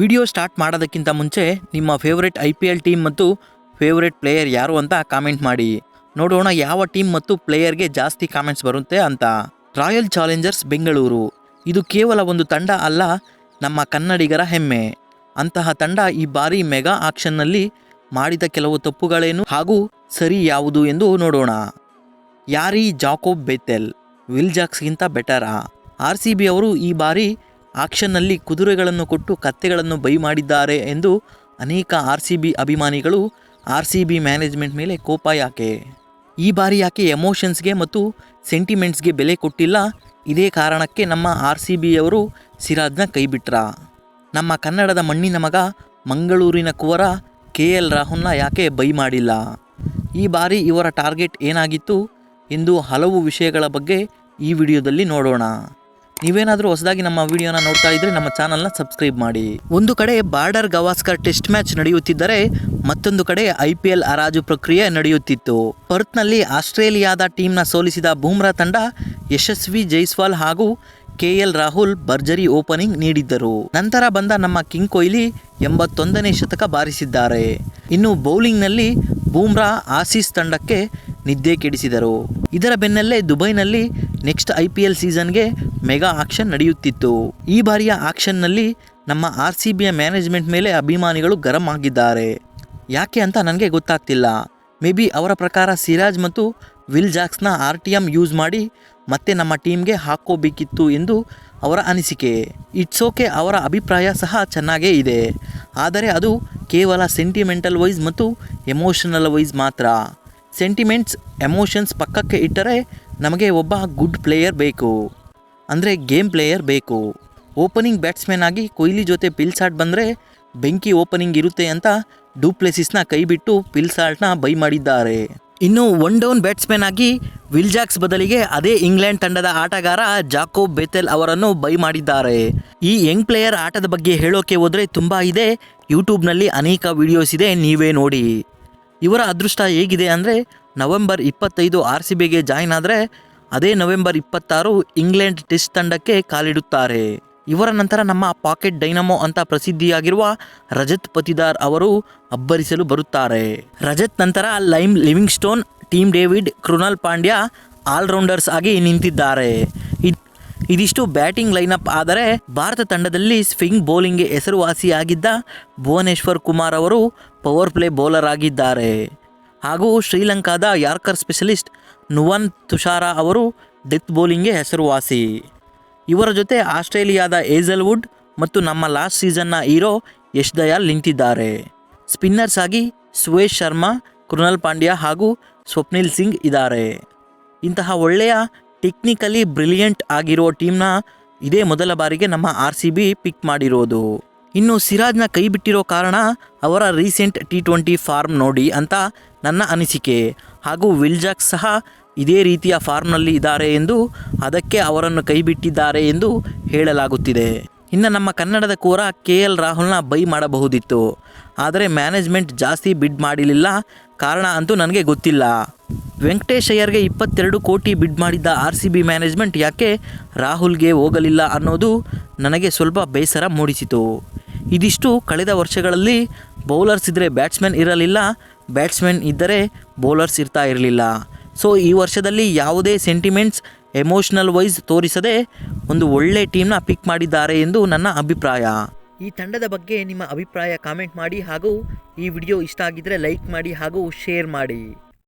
Video start ಮಾಡೋದಕ್ಕಿಂತ ಮುಂಚೆ ನಿಮ್ಮ favourite I P L team ಮತ್ತು ಫೇವ್ರೆಟ್ ಪ್ಲೇಯರ್ ಯಾರು ಅಂತ ಕಾಮೆಂಟ್ ಮಾಡಿ. ನೋಡೋಣ ಯಾವ ಟೀಮ್ ಮತ್ತು ಪ್ಲೇಯರ್ಗೆ ಜಾಸ್ತಿ ಕಾಮೆಂಟ್ಸ್ ಬರುತ್ತೆ ಅಂತ. Royal challengers Bengaluru. ಇದು ಕೇವಲ ಒಂದು ತಂಡ ಅಲ್ಲ, ನಮ್ಮ ಕನ್ನಡಿಗರ ಹೆಮ್ಮೆ. ಅಂತಹ ತಂಡ ಈ ಬಾರಿ ಮೆಗಾ ಆಕ್ಷನ್ನಲ್ಲಿ ಮಾಡಿದ ಕೆಲವು ತಪ್ಪುಗಳೇನು ಹಾಗೂ ಸರಿ ಯಾವುದು ಎಂದು ನೋಡೋಣ. ಯಾರಿ ಜಾಕೋಬ್ ಬೆತೆಲ್ ವಿಲ್ ಜಾಕ್ಸ್ಗಿಂತ ಬೆಟರಾ ಆರ್ ಸಿ ಬಿ ಅವರು ಈ ಬಾರಿ ಆಕ್ಷನ್ನಲ್ಲಿ ಕುದುರೆಗಳನ್ನು ಕೊಟ್ಟು ಕತ್ತೆಗಳನ್ನು ಬೈ ಮಾಡಿದ್ದಾರೆ ಎಂದು ಅನೇಕ ಆರ್ ಸಿ ಬಿ ಅಭಿಮಾನಿಗಳು ಆರ್ ಸಿ ಬಿ ಮ್ಯಾನೇಜ್ಮೆಂಟ್ ಮೇಲೆ ಕೋಪ ಯಾಕೆ? ಈ ಬಾರಿ ಯಾಕೆ ಎಮೋಷನ್ಸ್ಗೆ ಮತ್ತು ಸೆಂಟಿಮೆಂಟ್ಸ್ಗೆ ಬೆಲೆ ಕೊಟ್ಟಿಲ್ಲ? ಇದೇ ಕಾರಣಕ್ಕೆ ನಮ್ಮ ಆರ್ ಸಿ ಬಿಯವರು ಸಿರಾಜ್ನ ಕೈಬಿಟ್ರ ನಮ್ಮ ಕನ್ನಡದ ಮಣ್ಣಿನ ಮಗ ಮಂಗಳೂರಿನ ಕುವರ ಕೆ ಎಲ್ ರಾಹುಲ್ನ ಯಾಕೆ ಬೈ ಮಾಡಿಲ್ಲ? ಈ ಬಾರಿ ಇವರ ಟಾರ್ಗೆಟ್ ಏನಾಗಿತ್ತು ಎಂದು ಹಲವು ವಿಷಯಗಳ ಬಗ್ಗೆ ಈ ವಿಡಿಯೋದಲ್ಲಿ ನೋಡೋಣ. ನೀವೇನಾದರೂ ಹೊಸದಾಗಿ ನಮ್ಮ ವಿಡಿಯೋನ ನೋಡ್ತಾ ಇದ್ರೆ ನಮ್ಮ ಚಾನಲ್ನ ಸಬ್ಸ್ಕ್ರೈಬ್ ಮಾಡಿ. ಒಂದು ಕಡೆ ಬಾರ್ಡರ್ ಗವಾಸ್ಕರ್ ಟೆಸ್ಟ್ ಮ್ಯಾಚ್ ನಡೆಯುತ್ತಿದ್ದರೆ ಮತ್ತೊಂದು ಕಡೆ ಐ ಪಿ ಎಲ್ ಹರಾಜು ಪ್ರಕ್ರಿಯೆ ನಡೆಯುತ್ತಿತ್ತು. ಪರ್ತ್ನಲ್ಲಿ ಆಸ್ಟ್ರೇಲಿಯಾದ ಟೀಮ್ನ ಸೋಲಿಸಿದ ಬೂಮ್ರಾ ತಂಡ ಯಶಸ್ವಿ ಜೈಸ್ವಾಲ್ ಹಾಗೂ ಕೆ ಎಲ್ ರಾಹುಲ್ ಭರ್ಜರಿ ಓಪನಿಂಗ್ ನೀಡಿದ್ದರು. ನಂತರ ಬಂದ ನಮ್ಮ ಕಿಂಗ್ ಕೊಹ್ಲಿ ಎಂಬತ್ತೊಂದನೇ ಶತಕ ಬಾರಿಸಿದ್ದಾರೆ. ಇನ್ನು ಬೌಲಿಂಗ್ನಲ್ಲಿ ಬೂಮ್ರಾ ಆಸೀಸ್ ತಂಡಕ್ಕೆ ನಿದ್ದೆ ಕೆಡಿಸಿದರು. ಇದರ ಬೆನ್ನಲ್ಲೇ ದುಬೈನಲ್ಲಿ ನೆಕ್ಸ್ಟ್ ಐ ಪಿ ಎಲ್ ಸೀಸನ್ಗೆ ಮೆಗಾ ಆಕ್ಷನ್ ನಡೆಯುತ್ತಿತ್ತು. ಈ ಬಾರಿಯ ಆಕ್ಷನ್ನಲ್ಲಿ ನಮ್ಮ ಆರ್ ಸಿ ಬಿಯ ಮ್ಯಾನೇಜ್ಮೆಂಟ್ ಮೇಲೆ ಅಭಿಮಾನಿಗಳು ಗರಂ ಆಗಿದ್ದಾರೆ. ಯಾಕೆ ಅಂತ ನನಗೆ ಗೊತ್ತಾಗ್ತಿಲ್ಲ. ಮೇ ಬಿ ಅವರ ಪ್ರಕಾರ ಸಿರಾಜ್ ಮತ್ತು ವಿಲ್ ಜಾಕ್ಸ್ನ ಆರ್ ಟಿ ಎಂ ಯೂಸ್ ಮಾಡಿ ಮತ್ತೆ ನಮ್ಮ ಟೀಮ್ಗೆ ಹಾಕೋಬೇಕಿತ್ತು ಎಂದು ಅವರ ಅನಿಸಿಕೆ. ಇಟ್ಸ್ ಓಕೆ ಅವರ ಅಭಿಪ್ರಾಯ ಸಹ ಚೆನ್ನಾಗೇ ಇದೆ. ಆದರೆ ಅದು ಕೇವಲ ಸೆಂಟಿಮೆಂಟಲ್ ವೈಸ್ ಮತ್ತು ಎಮೋಷನಲ್ ವೈಸ್ ಮಾತ್ರ. ಸೆಂಟಿಮೆಂಟ್ಸ್, ಎಮೋಷನ್ಸ್ ಪಕ್ಕಕ್ಕೆ ಇಟ್ಟರೆ ನಮಗೆ ಒಬ್ಬ ಗುಡ್ ಪ್ಲೇಯರ್ ಬೇಕು. ಅಂದರೆ ಗೇಮ್ ಪ್ಲೇಯರ್ ಬೇಕು. ಓಪನಿಂಗ್ ಬ್ಯಾಟ್ಸ್ಮನ್ ಆಗಿ ಕೊಹ್ಲಿ ಜೊತೆ ಪಿಲ್ಸಾಟ್ ಬಂದರೆ ಬೆಂಕಿ ಓಪನಿಂಗ್ ಇರುತ್ತೆ ಅಂತ ಡೂಪ್ಲೆಸಿಸ್ನ ಕೈಬಿಟ್ಟು ಪಿಲ್ಸಾಲ್ಟ್ನ ಬೈ ಮಾಡಿದ್ದಾರೆ. ಇನ್ನು ಒನ್ ಡೌನ್ ಬ್ಯಾಟ್ಸ್ಮನ್ ಆಗಿ ವಿಲ್ಜಾಕ್ಸ್ ಬದಲಿಗೆ ಅದೇ ಇಂಗ್ಲೆಂಡ್ ತಂಡದ ಆಟಗಾರ ಜಾಕೋಬ್ ಬೆತೆಲ್ ಅವರನ್ನು ಬೈ ಮಾಡಿದ್ದಾರೆ. ಈ ಯಂಗ್ ಪ್ಲೇಯರ್ ಆಟದ ಬಗ್ಗೆ ಹೇಳೋಕೆ ಹೋದರೆ ತುಂಬ ಇದೆ. ಯೂಟ್ಯೂಬ್ನಲ್ಲಿ ಅನೇಕ ವಿಡಿಯೋಸ್ ಇದೆ, ನೀವೇ ನೋಡಿ. ಇವರ ಅದೃಷ್ಟ ಹೇಗಿದೆ ಅಂದರೆ ನವೆಂಬರ್ ಇಪ್ಪತ್ತೈದು ಆರ್ ಸಿ ಬಿಗೆ ಜಾಯಿನ್ ಆದರೆ ಅದೇ ನವೆಂಬರ್ ಇಪ್ಪತ್ತಾರು ಇಂಗ್ಲೆಂಡ್ ಟೆಸ್ಟ್ ತಂಡಕ್ಕೆ ಕಾಲಿಡುತ್ತಾರೆ. ಇವರ ನಂತರ ನಮ್ಮ ಪಾಕೆಟ್ ಡೈನಮೋ ಅಂತ ಪ್ರಸಿದ್ಧಿಯಾಗಿರುವ ರಜತ್ ಪತಿದಾರ್ ಅವರು ಅಬ್ಬರಿಸಲು ಬರುತ್ತಾರೆ. ರಜತ್ ನಂತರ Liam Livingstone Tim David, Krunal Pandya all rounders ಆಗಿ ನಿಂತಿದ್ದಾರೆ. ಇದ್- ಇದಿಷ್ಟು ಬ್ಯಾಟಿಂಗ್ ಲೈನಪ್ ಆದರೆ ಭಾರತ ತಂಡದಲ್ಲಿ ಸ್ವಿಂಗ್ ಬೌಲಿಂಗ್ಗೆ ಹೆಸರುವಾಸಿಯಾಗಿದ್ದ ಭುವನೇಶ್ವರ್ ಕುಮಾರ್ ಅವರು ಪವರ್ ಪ್ಲೇ ಬೌಲರ್ ಆಗಿದ್ದಾರೆ. ಹಾಗೂ ಶ್ರೀಲಂಕಾದ ಯಾರ್ಕರ್ ಸ್ಪೆಷಲಿಸ್ಟ್ ನುವನ್ ತುಷಾರ ಅವರು ಡೆತ್ ಬೌಲಿಂಗ್ಗೆ ಹೆಸರುವಾಸಿ. ಇವರ ಜೊತೆ ಆಸ್ಟ್ರೇಲಿಯಾದ ಏಜಲ್ವುಡ್ ಮತ್ತು ನಮ್ಮ ಲಾಸ್ಟ್ ಸೀಸನ್ನ ಹೀರೋ ಯಶ್ ದಯಾಲ್ ನಿಂತಿದ್ದಾರೆ. ಸ್ಪಿನ್ನರ್ಸ್ ಆಗಿ ಸುವೇಶ್ ಶರ್ಮಾ, ಕೃಣಲ್ ಪಾಂಡ್ಯ ಹಾಗೂ ಸ್ವಪ್ನಿಲ್ ಸಿಂಗ್ ಇದ್ದಾರೆ. ಇಂತಹ ಒಳ್ಳೆಯ, ಟೆಕ್ನಿಕಲಿ ಬ್ರಿಲಿಯಂಟ್ ಆಗಿರೋ ಟೀಮ್ನ ಇದೇ ಮೊದಲ ಬಾರಿಗೆ ನಮ್ಮ ಆರ್ ಸಿ ಬಿ ಪಿಕ್ ಮಾಡಿರೋದು. ಇನ್ನು ಸಿರಾಜ್ನ ಕೈ ಬಿಟ್ಟಿರೋ ಕಾರಣ ಅವರ ರೀಸೆಂಟ್ ಟಿ ಟ್ವೆಂಟಿ ಫಾರ್ಮ್ ನೋಡಿ ಅಂತ ನನ್ನ ಅನಿಸಿಕೆ. ಹಾಗೂ ವಿಲ್ಜಾಕ್ ಸಹ ಇದೇ ರೀತಿಯ ಫಾರ್ಮ್ನಲ್ಲಿ ಇದ್ದಾರೆ ಎಂದು ಅದಕ್ಕೆ ಅವರನ್ನು ಕೈಬಿಟ್ಟಿದ್ದಾರೆ ಎಂದು ಹೇಳಲಾಗುತ್ತಿದೆ. ಇನ್ನು ನಮ್ಮ ಕನ್ನಡದ ಕೋರ ಕೆ ಎಲ್ ರಾಹುಲ್ನ ಬೈ ಮಾಡಬಹುದಿತ್ತು. ಆದರೆ ಮ್ಯಾನೇಜ್ಮೆಂಟ್ ಜಾಸ್ತಿ ಬಿಡ್ ಮಾಡಲಿಲ್ಲ. ಕಾರಣ ಅಂತೂ ನನಗೆ ಗೊತ್ತಿಲ್ಲ. ವೆಂಕಟೇಶ್ ಅಯ್ಯರ್ಗೆ ಇಪ್ಪತ್ತೆರಡು ಕೋಟಿ ಬಿಡ್ ಮಾಡಿದ್ದ ಆರ್ ಸಿ ಬಿ ಮ್ಯಾನೇಜ್ಮೆಂಟ್ ಯಾಕೆ ರಾಹುಲ್ಗೆ ಹೋಗಲಿಲ್ಲ ಅನ್ನೋದು ನನಗೆ ಸ್ವಲ್ಪ ಬೇಸರ ಮೂಡಿಸಿತು. ಇದಿಷ್ಟು ಕಳೆದ ವರ್ಷಗಳಲ್ಲಿ ಬೌಲರ್ಸ್ ಇದ್ದರೆ ಬ್ಯಾಟ್ಸ್ಮನ್ ಇರಲಿಲ್ಲ ಬ್ಯಾಟ್ಸ್ಮನ್ ಇದ್ದರೆ ಬೌಲರ್ಸ್ ಇರ್ತಾ ಇರಲಿಲ್ಲ. ಸೊ, ಈ ವರ್ಷದಲ್ಲಿ ಯಾವುದೇ ಸೆಂಟಿಮೆಂಟ್ಸ್ ಎಮೋಷ್ನಲ್ ವೈಸ್ ತೋರಿಸದೆ ಒಂದು ಒಳ್ಳೆ ಟೀಮ್ನ ಪಿಕ್ ಮಾಡಿದ್ದಾರೆ ಎಂದು ನನ್ನ ಅಭಿಪ್ರಾಯ. ಈ ತಂಡದ ಬಗ್ಗೆ ನಿಮ್ಮ ಅಭಿಪ್ರಾಯ ಕಾಮೆಂಟ್ ಮಾಡಿ ಹಾಗೂ ಈ ವಿಡಿಯೋ ಇಷ್ಟ ಆಗಿದ್ದರೆ ಲೈಕ್ ಮಾಡಿ ಹಾಗೂ ಶೇರ್ ಮಾಡಿ.